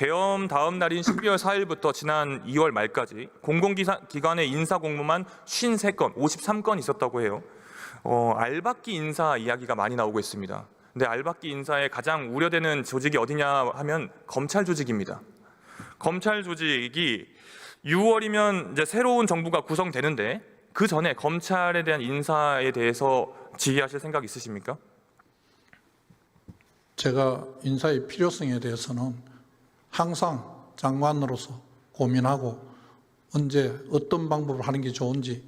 개엄 다음 날인 12월 4일부터 지난 2월 말까지 공공기관의 인사 공모만 53건, 53건 있었다고 해요. 어, 알박기 인사 이야기가 많이 나오고 있습니다. 근데 알박기 인사에 가장 우려되는 조직이 어디냐 하면 검찰 조직입니다. 검찰 조직이 6월이면 이제 새로운 정부가 구성되는데 그 전에 검찰에 대한 인사에 대해서 지휘하실 생각 있으십니까? 제가 인사의 필요성에 대해서는 항상 장관으로서 고민하고 언제 어떤 방법을 하는 게 좋은지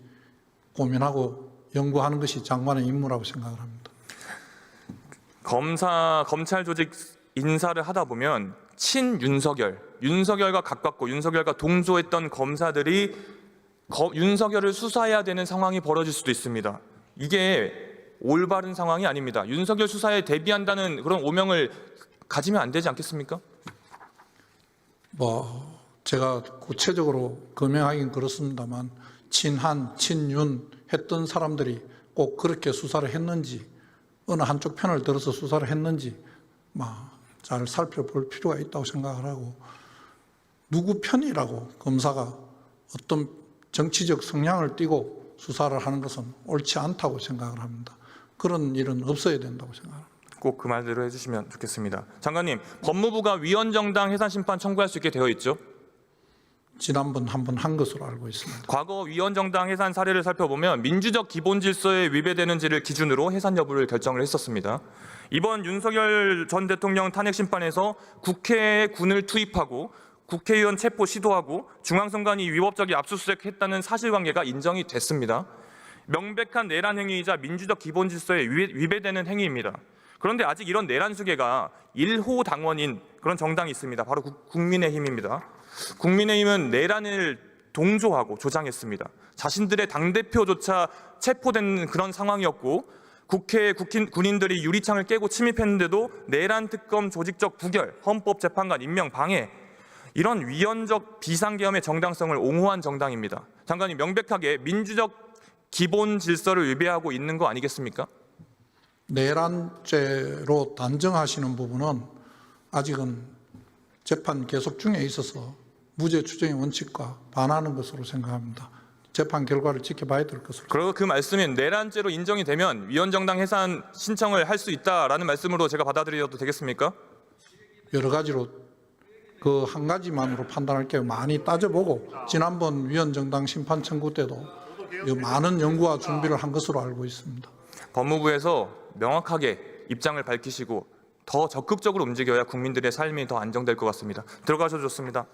고민하고 연구하는 것이 장관의 임무라고 생각을 합니다. 검사 검찰 조직 인사를 하다 보면 친 윤석열, 윤석열과 가깝고 윤석열과 동조했던 검사들이 거- 윤석열을 수사해야 되는 상황이 벌어질 수도 있습니다. 이게 올바른 상황이 아닙니다. 윤석열 수사에 대비한다는 그런 오명을 가지면 안 되지 않겠습니까? 뭐 제가 구체적으로 검명하긴 그렇습니다만 친한, 친윤 했던 사람들이 꼭 그렇게 수사를 했는지 어느 한쪽 편을 들어서 수사를 했는지 막 잘 살펴볼 필요가 있다고 생각을 하고 누구 편이라고 검사가 어떤 정치적 성향을 띠고 수사를 하는 것은 옳지 않다고 생각을 합니다. 그런 일은 없어야 된다고 생각합니다. 꼭 그 말대로 해주시면 좋겠습니다. 장관님, 법무부가 위헌정당 해산심판 청구할 수 있게 되어 있죠? 지난번 한 번 한 것으로 알고 있습니다. 과거 위헌정당 해산 사례를 살펴보면 민주적 기본 질서에 위배되는지를 기준으로 해산 여부를 결정을 했었습니다. 이번 윤석열 전 대통령 탄핵 심판에서 국회에 군을 투입하고 국회의원 체포 시도하고 중앙선관위 위법적인 압수수색했다는 사실관계가 인정이 됐습니다. 명백한 내란 행위이자 민주적 기본 질서에 위배- 위배되는 행위입니다. 그런데 아직 이런 내란 수계가 1호 당원인 그런 정당이 있습니다. 바로 국- 국민의힘입니다. 국민의힘은 내란을 동조하고 조장했습니다. 자신들의 당대표조차 체포된 그런 상황이었고 국회에 국힘- 군인들이 유리창을 깨고 침입했는데도 내란 특검 조직적 부결, 헌법재판관 임명 방해 이런 위헌적 비상계엄의 정당성을 옹호한 정당입니다. 장관님 명백하게 민주적 기본 질서를 위배하고 있는 거 아니겠습니까? 내란죄로 단정하시는 부분은 아직은 재판 계속 중에 있어서 무죄 추정의 원칙과 반하는 것으로 생각합니다. 재판 결과를 지켜봐야 될 것으로. 그리고 그 말씀이 내란죄로 인정이 되면 위헌정당 해산 신청을 할 수 있다라는 말씀으로 제가 받아들여도 되겠습니까? 여러 가지로 그 한 가지만으로 판단할 게 많이 따져보고 지난번 위원정당 심판 청구 때도 이 많은 연구와 준비를 한 것으로 알고 있습니다. 법무부에서 명확하게 입장을 밝히시고 더 적극적으로 움직여야 국민들의 삶이 더 안정될 것 같습니다. 들어가셔도 좋습니다.